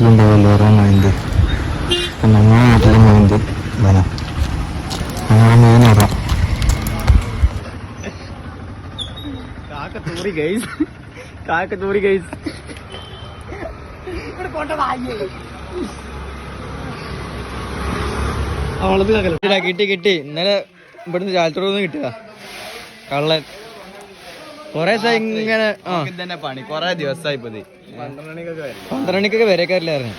നാട്ടിലുണ്ടാവുമല്ലോ ഓരോ മൈൻഡ് അപ്പം ഞങ്ങളുടെ നാട്ടിലെ മൈൻഡ് വന അങ്ങനെ മെയിൻ കാക്കത്തൂറി ഗൈസ് അവളത് കാക്കല കിട്ടി കിട്ടി ഇന്നലെ ഇവിടുന്ന് ചാലത്തോടൊന്നും കിട്ടുക. കള്ളൻ. കൊറേ ഇങ്ങനെ തന്നെ പണി. കൊറേ ദിവസമായി ഇപ്പൊ പന്ത്രണ്ട് മണിക്കൊക്കെ വരേക്കാരില്ലായിരുന്നു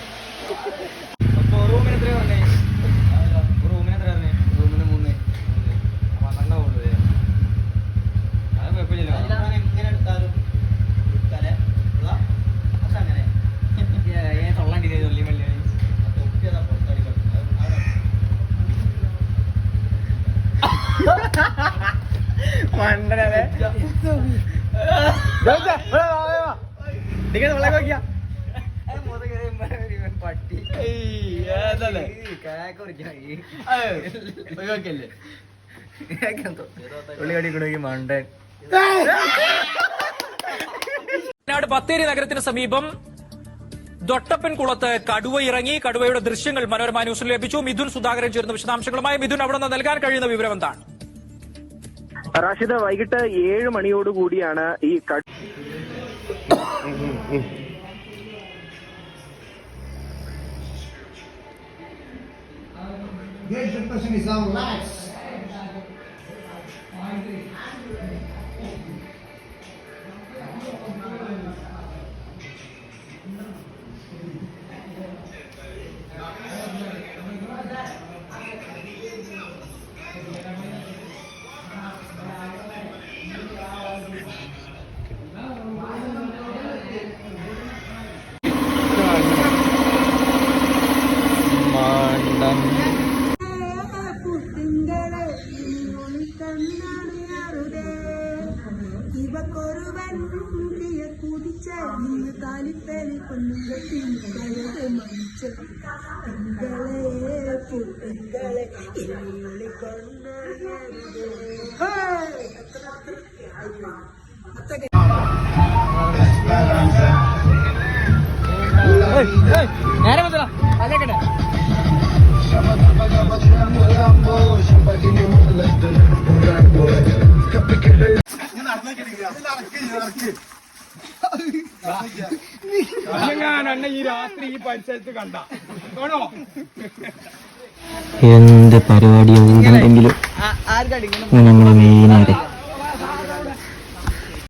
മൂന്ന് പട്ടി. മണ്ടൻ. വയനാട് ബത്തേരി നഗരത്തിന് സമീപം ദൊട്ടപ്പൻ കുളത്ത് കടുവ ഇറങ്ങി കടുവയുടെ ദൃശ്യങ്ങൾ മനോരമ ന്യൂസിൽ ലഭിച്ചു. മിഥുൻ സുധാകരൻ ചേരുന്ന വിശദാംശങ്ങളുമായി മിഥുൻ അവിടെ നിന്ന് നൽകാൻ കഴിയുന്ന വിവരം എന്താണ്? റാഷിദ വൈകിട്ട് ഏഴ് മണിയോടുകൂടിയാണ് ഈ മണ്ടൻ പുട്ടുങ്കളെ കണ്ണാടിയാറുതേ ഇവക്കൊരുവൻ മുടിയ കുടിച്ച ഇന്ന് താലിപ്പേലി പൊന്നുകട്ടി കഴക് മണിച്ച തിങ്കളെ പുട്ടുങ്കളെ ഇനി കണ്ണാടിയാറുതേ നേരെ എന്ത് പരിപാടി എന്തെങ്കിലും നമ്മളെ മെയിനായിട്ട്